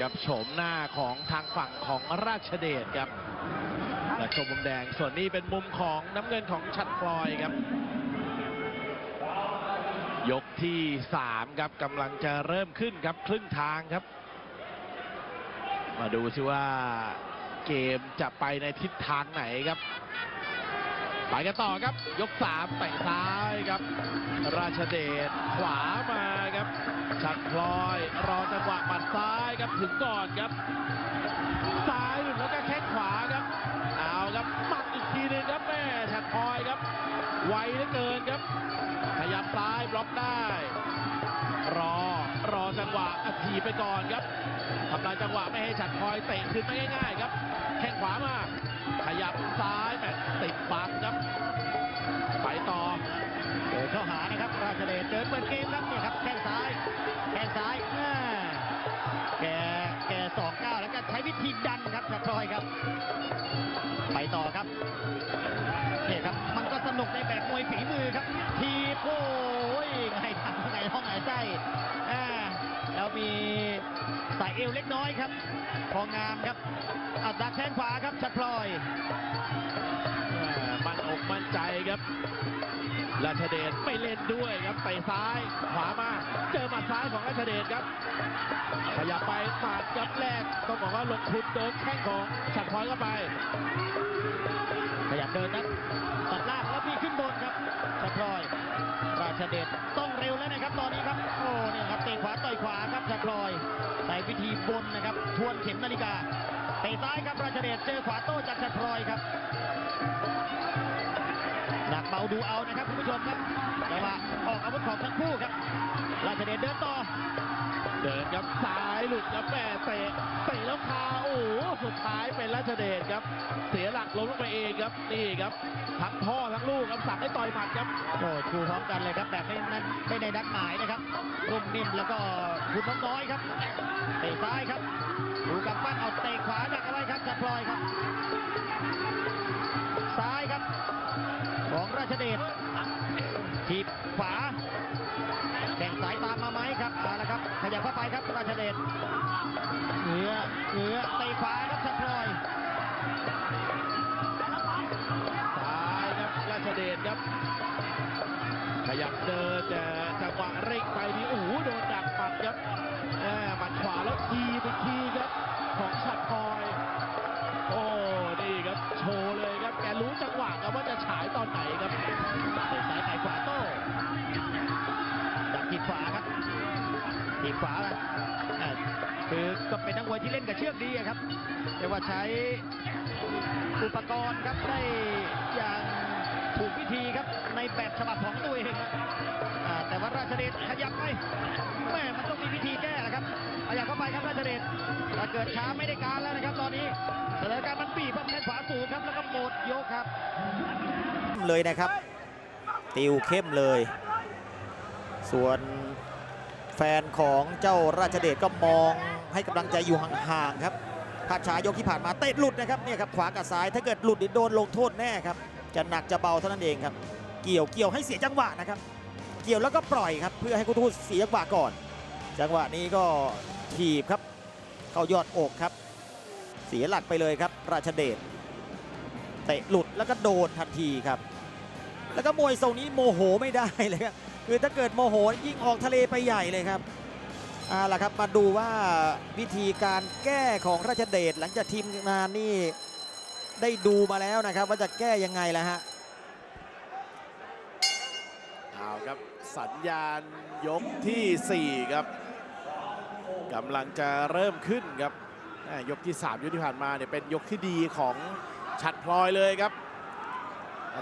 ครับโฉมหน้าของทางฝั่งของราชเดชครับและชมมุมแดงส่วนนี้เป็นมุมของน้ำเงินของชัดพลอยครับ ยกที่ 3 ครับกำลังจะเริ่มขึ้นครับครึ่งทางครับ มาดูสิว่าเกมจะไปในทิศทางไหนครับ ไปกันต่อครับ ยก3เตะซ้ายครับ ราชเดชขวามาครับ ชัดพลอยรอจังหวะหมัดซ้ายครับถึงก่อนครับ ซ้ายหนึ่งแล้วก็แข้งขวาครับเอาครับหมัดอีกทีนึงครับแม่ชัดพลอยครับ ไวเหลือเกินครับ ขยับซ้ายบล็อกได้ รอรอจังหวะอถีไปก่อนครับทำลายจังหวะไม่ให้ฉัดพลอยเตะคืนไม่ง่าย ๆ ครับ แข้งขวามา ขยับซ้ายแมตติดบังครับไปต่อเดินเข้าหานะครับราชเดชเดินเปิดเกมครับเนี่ยครับแข้งซ้ายแข้งซ้ายแกแกสองก้าแล้วก็ใช้วิธีดันครับชัดพลอยครับ ไปต่อครับเนี่ครับมันก็สนุกในแบบมวยฝีมือครับ พองามครับอัดดักแข้งขวาครับชัดพลอยมั่นอกมั่นใจครับราชเดชไม่เล่นด้วยครับเตะซ้ายขวามาเจอหมัดซ้ายของราชเดชครับขยับไปหมัดกับแรกต้องบอกว่าลงทุนโดนแข้งของฉัดพลอยเข้าไปขยับเดินนะตัดล่างแล้วมีขึ้นบนครับชัดพลอย ราชเดชต้องเร็วแล้วนะครับตอนนี้ครับโอ้เนี่ยครับเตะขวาต่อยขวาครับชัดพลอย ใส่วิธีบนนะครับ ทวนเข็มนาฬิกาเตะซ้ายครับราชเดชเจอขวาโต้จากชัดพลอยครับหนักเบาดูเอานะครับคุณผู้ชมครับแต่ว่าออกอาวุธของทั้งคู่ครับ ราชเดชเดินต่อ เดินครับซ้ายหลุดครับแม่เตะเตะแล้วคาโอ้โหสุดท้ายเป็นราชเดชครับ เสียหลักล้มลงไปเองครับนี่ครับทั้งพ่อทั้งลูกครับสั่งให้ต่อยหมัดครับโอ้ชูพร้อมกันเลยครับแบบไม่นั้นไม่ได้นัดหมายนะครับรุ่มนิ่มแล้วก็ คุณน้องน้อยครับเตะซ้ายครับดูกับปั้นเอาเตะขวาดักเอาไว้ครับจัดพลอยครับ ซ้ายครับ ของราชเดชทีบขวาแข่งสายตามมาไหมครับเอาละครับ ขยับเข้าไปครับราชเดชเหนือเหนือเตะขวาครับจัดพลอยซ้ายครับราชเดชครับ ขยับเดินแต่ ก็เป็นนักมวยที่เล่นกับเชือกดีครับแต่ว่าใช้อุปกรณ์ครับได้อย่างถูกวิธีครับในแบบฉบับของตัวเองแต่ว่าราชเดชขยับไปแม่มันต้องมีวิธีแก้แหละครับขยับเข้าไปครับราชเดชถ้าเกิดช้าไม่ได้การแล้วนะครับ ตอนนี้สถานการณ์มันบีบครับแข้งขวาสูงครับแล้วก็หมดยกครับ เลยนะครับ ติวเข้มเลย ส่วนแฟนของเจ้าราชเดชก็มอง ให้กำลังใจอยู่ห่างๆครับภาพช้ายกที่ผ่านมาเตะหลุดนะครับเนี่ยครับขวากับซ้ายถ้าเกิดหลุดโดนลงโทษแน่ครับจะหนักจะเบาเท่านั้นเองครับ เกี่ยวเกี่ยวให้เสียจังหวะนะครับ เกี่ยวแล้วก็ปล่อยครับเพื่อให้คู่ทูตเสียจังหวะก่อน จังหวะนี้ก็ถีบครับ เข้ายอดอกครับ เสียหลักไปเลยครับ ราชเดชเตะหลุดแล้วก็โดนทันทีครับ แล้วก็มวยทรงนี้โมโหไม่ได้เลยครับคือถ้าเกิดโมโหยิ่งออกทะเลไปใหญ่เลยครับ เอาล่ะครับมาดูว่าวิธีการแก้ของราชเดชหลังจากทีมงานนี่ได้ดูมาแล้วนะครับ ว่าจะแก้ยังไงแล้วฮะเอาครับสัญญาณยกทีสี่ 4 ครับกำลังจะเริ่มขึ้นครับยกที่ 3 ยกที่ผ่านมาเนี่ยเป็นยกที่ดีของชัดพลอยเลยครับ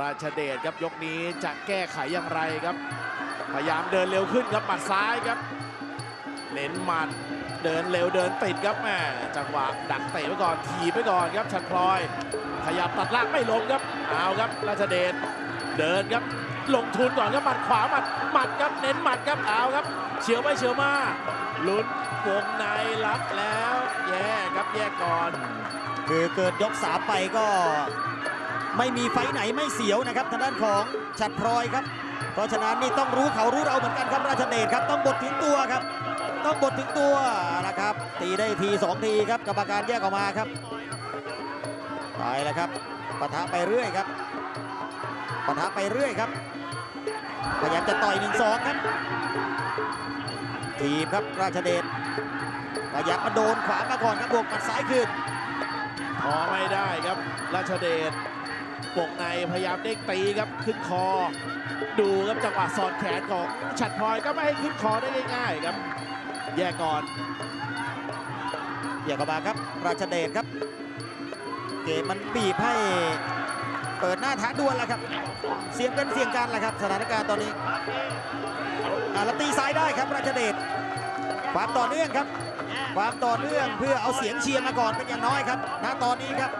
ราชเดชครับยกนี้จะแก้ไขอย่างไรครับ พยายามเดินเร็วขึ้นครับหมัดซ้ายครับ เน้นหมัดเดินเร็วเดินติดครับแม่จังหวะดักเตะไว้ก่อนทีบไว้ก่อนครับชัดพลอย ขยับตัดล่างไม่ลงครับเอาครับราชเดชเดินครับลงทุนก่อนครับหมัดขวาหมัดหมัดครับเน้นหมัดครับเอาครับเฉียวไปเฉียวมาลุ้นวงในรับแล้ว แย่ครับแย่ก่อน คือเกิดยกสามไปก็ ไม่มีไฟไหนไม่เสียวนะครับทางด้านของฉัดพลอยครับ เพราะฉะนั้นนี่ต้องรู้เขารู้เราเหมือนกันครับราชเดชครับ ต้องบดถึงตัวครับ ต้องบดถึงตัวนะครับ ตีได้ทีสองทีครับกรรมการแยกออกมาครับไปแล้วครับปะทะไปเรื่อยครับปะทะไปเรื่อยครับพยายามจะต่อยหนึ่งสองครับทีมครับราชเดชพยายามมาโดนขวามาก่อนครับบวกหมัดซ้ายคืนพอไม่ได้ครับราชเดช ปกในพยายามเด้งตีครับขึ้นคอ ดูครับจังหวะสอดแขนของฉัดพลอยก็ไม่ให้ขึ้นคอได้ง่ายๆครับ แยกก่อนอย่าเข้ามาครับ ราชเดชครับ เกมมันบีบให้เปิดหน้าท้าดวลแล้วครับ เสียงเป็นเสียงกันแหละครับ สถานการณ์ตอนนี้อาแล้วตีซ้ายได้ครับ ราชเดชความต่อเนื่องครับ ความต่อเนื่องเพื่อเอาเสียงเชียร์มาก่อนเป็นอย่างน้อยครับณตอนนี้ครับ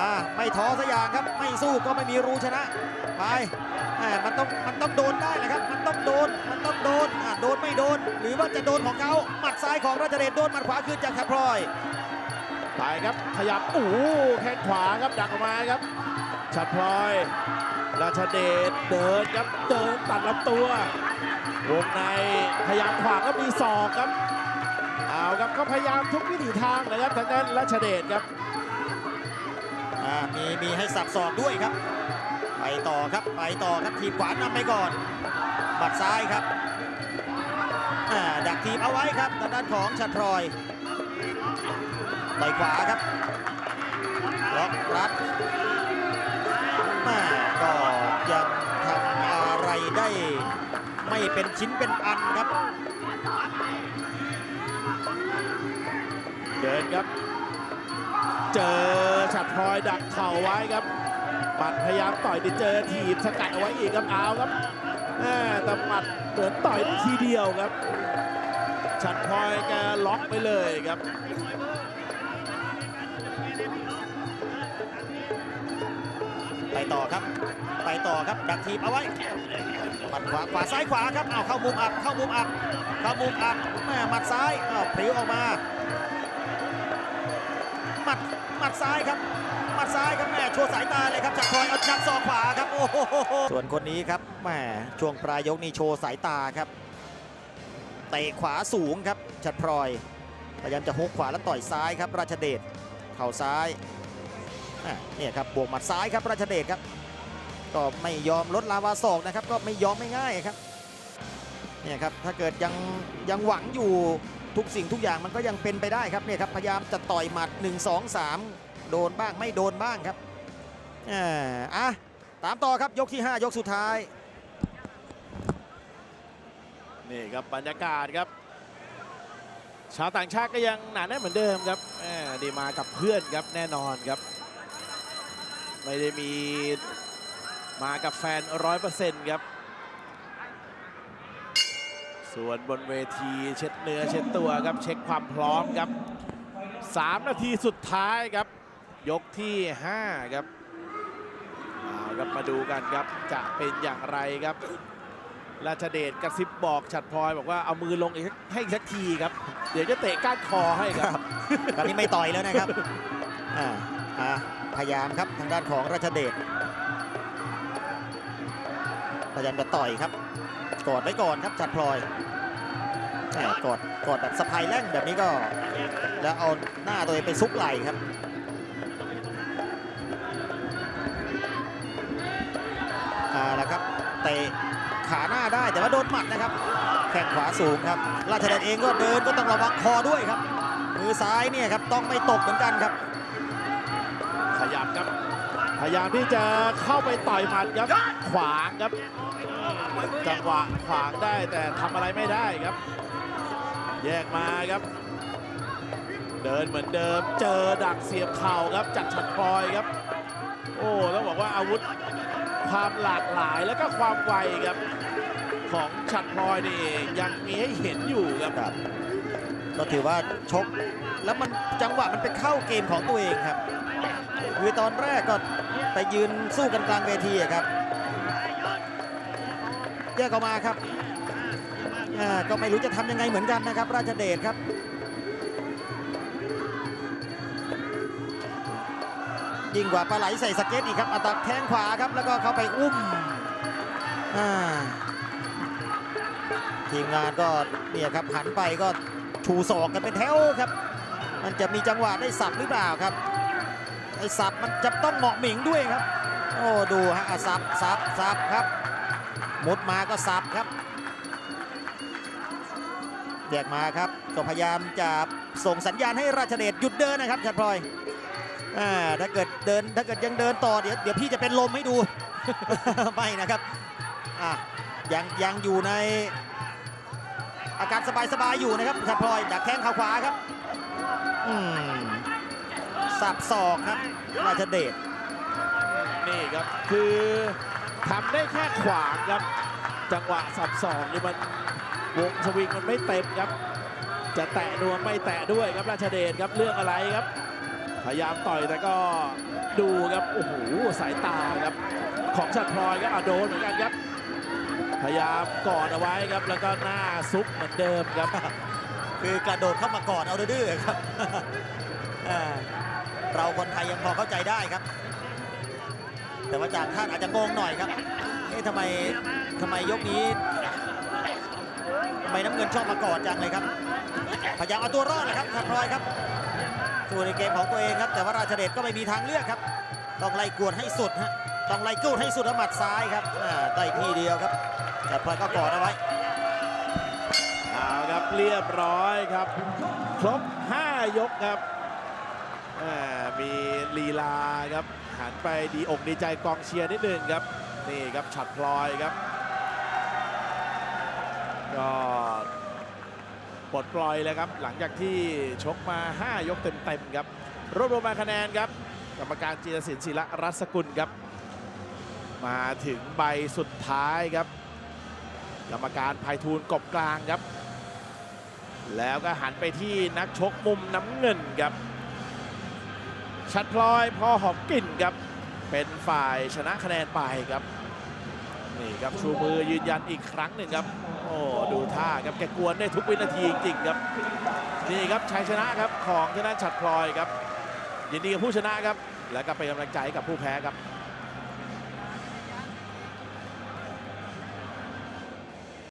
อ่าไม่ท้อสักอย่างครับ ไม่สู้ก็ไม่มีรู้ชนะ ไปอ่ามันต้องมันต้องโดนได้แหละครับ มันต้องโดน มันต้องโดนอ่าโดนไม่โดน หรือว่าจะโดนของเขาหมัดซ้ายของราชเดชโดนหมัดขวาคืนจากทัพพลอย ไปครับขยับโอ้โหแข้งขวาครับดักออกมาครับฉัดพลอย ราชเดชเดินครับเดินตัดลำตัววงในพยายามขวางก็มีศอกครับเอาครับก็พยายามทุกวิถีทางเลยครับทางด้านราชเดชครับ มีมีให้สับศอกด้วยครับ ไปต่อครับไปต่อครับทีมขวานำไปก่อนบัดซ้ายครับดักทีมเอาไว้ครับทางด้านของชัดพลอยต่อยขวาครับล็อกรัดแม่ก็ยังทำอะไรได้ไม่เป็นชิ้นเป็นอันครับ เดินครับ เจอฉัดพลอยดักเข่าไว้ครับหมัดพยายามต่อยแต่เจอถีบสกัดเอาไว้อีกครับเอาครับแม่แต่หมัดเหมือนต่อยได้ทีเดียวครับ ฉัดพลอยแกล็อกไปเลยครับไปต่อครับ ไปต่อครับดักทีมเอาไว้หมัดขวาขวาซ้ายขวาครับเอาเข้ามุมอับเข้ามุมอับเข้ามุมอับแม่มัดซ้ายอ้าวผิวออกมา ซ้ายครับหมัดซ้ายครับแม่โชว์สายตาเลยครับจากคอยเอาชักศอกขวาครับโอ้โหส่วนคนนี้ครับแม่ช่วงปลายยกนี่โชว์สายตาครับเตะขวาสูงครับชัดพลอยพยายามจะฮุกขวาแล้วต่อยซ้ายครับ ราชเดชเข่าซ้ายเนี่ยครับบวกหมัดซ้ายครับราชเดชครับก็ไม่ยอมลดลาวาศอกนะครับ ก็ไม่ยอมไม่ง่ายครับเนี่ยครับถ้าเกิดยังยังหวังอยู่ทุกสิ่งทุกอย่างมันก็ยังเป็นไปได้ครับเนี่ยครับพยายามจะต่อยหมัด 1 2 3 โดนบ้างไม่โดนบ้างครับอ่อะตามต่อครับยกที่ 5 ยกสุดท้าย นี่ครับบรรยากาศครับ ชาวต่างชาติก็ยังหนาแน่นเหมือนเดิมครับดีมากับเพื่อนครับแน่นอนครับ ไม่ได้มีมากับแฟนร้อยเปอร์เซ็นต์ครับ ส่วนบนเวทีเช็ดเนื้อเช็ดตัวครับ เช็คความพร้อมครับ 3 นาทีสุดท้ายครับ ยกที่ 5 ครับเอาครับมาดูกันครับจะเป็นอย่างไรครับ ราชเดชกระซิบบอกฉัดพลอยบอกว่าเอามือลงอีกให้อีกสักทีครับ เดี๋ยวจะเตะก้านคอให้ครับคราวนี้ไม่ต่อยแล้วนะครับพยายามครับทางด้านของราชเดชพยายามจะต่อยครับกอดไว้ก่อนครับจัดพลอยกอดกอดแบบสะพายแร่งแบบนี้ก็ แล้วเอาหน้าตัวเองไปซุกไหล่ครับ โดนหมัดนะครับ แข้งขวาสูงครับ ราชเดชเองก็เดินก็ต้องระวังคอด้วยครับ มือซ้ายเนี่ยครับต้องไม่ตกเหมือนกันครับ ขยับครับพยายามที่จะเข้าไปต่อยหมัดครับขวางครับจังหวะขวางได้แต่ทำอะไรไม่ได้ครับ แยกมาครับ เดินเหมือนเดิม เจอดักเสียบเข่าครับจากฉัดพลอยครับ โอ้ต้องบอกว่าอาวุธความหลากหลายแล้วก็ความไวครับ ของฉัดพลอยนี่ยังมีให้เห็นอยู่ครับครับ ก็ถือว่าชกแล้วมันจังหวะมันไปเข้าเกมของตัวเองครับคือตอนแรกก็ไปยืนสู้กันกลางเวทีครับแยกออกมาครับก็ไม่รู้จะทำยังไงเหมือนกันนะครับ ราชเดชครับยิ่งกว่าปลาไหลใส่สเก็ตอีกครับอัตักแทงขวาครับ แล้วก็เข้าไปอุ้มอ่า ทีมงานก็เนี่ยครับหันไปก็ชูศอกกันเป็นแถวครับ มันจะมีจังหวะได้สับหรือเปล่าครับไอ้สับมันจะต้องเหมาะหมิงด้วยครับ โอ้ดูฮะสับสับสับครับมุดมาก็สับครับแยกมาครับก็พยายามจะส่งสัญญาณให้ราชเดชหยุดเดินนะครับชัดพลอยอถ้าเกิดเดินถ้าเกิดยังเดินต่อเดี๋ยวเดี๋ยวพี่จะเป็นลมให้ดูไม่นะครับอะยังยังอยู่ใน อาการสบายๆอยู่นะครับชัดพลอยดักแข้งข่าขวาครับอืมสับศอกครับราชเดชนี่ครับคือทำได้แค่ขวางครับ จังหวะสับสองนี่มันวงสวิงมันไม่เต็มครับ จะแตะนวมไม่แตะด้วยครับราชเดชครับเรื่องอะไรครับ พยายามต่อยแต่ก็ดูครับโอ้โหสายตาครับของชัดพลอยครับอะโดนเหมือนกันครับ พยายามกอดเอาไว้ครับ แล้วก็หน้าซุปเหมือนเดิมครับ คือกระโดดเข้ามากอดเอาดื้อๆครับเราคนไทยยังพอเข้าใจได้ครับ แต่ว่าจากท่านอาจจะงงหน่อยครับเอ๊ะทำไมทำไมยกนี้ทำไมน้ำเงินชอบมากอดจังเลยครับ พยายามเอาตัวรอดนะครับชัดพลอยครับสู้ในเกมของตัวเองครับ แต่ว่าราชเดชก็ไม่มีทางเลือกครับ ต้องไล่กวดให้สุดฮะต้องไล่กูดให้สุดแล้วหมัดซ้ายครับอ่าได้ที่เดียวครับ ชัดพลอยก็กอดเอาไว้เอาครับเรียบร้อยครับ ครบ 5 ยกครับอ่มีลีลาครับหันไปดีอกดีใจกองเชียร์นิดหนึ่งครับ นี่ครับฉัดพลอยครับ ก็ปลดปล่อยเลยครับ หลังจากที่ชกมา 5 ยกเต็มๆครับ รวบรวมมาคะแนนครับ กรรมการจีรศิลป์ศิระรัศกุลครับ มาถึงใบสุดท้ายครับ กรรมการภัยทูลกบกลางครับ แล้วก็หันไปที่นักชกมุมน้ำเงินครับ ชัดพลอยพอหอมกลิ่นครับ เป็นฝ่ายชนะคะแนนไปครับ นี่ครับชูมือยืนยันอีกครั้งหนึ่งครับ โอ้ดูท่าครับแกกวนได้ทุกวินาทีจริงๆครับ นี่ครับชัยชนะครับของทางด้านฉัดพลอยครับ ยินดีกับผู้ชนะครับ แล้วก็เป็นกำลังใจกับผู้แพ้ครับ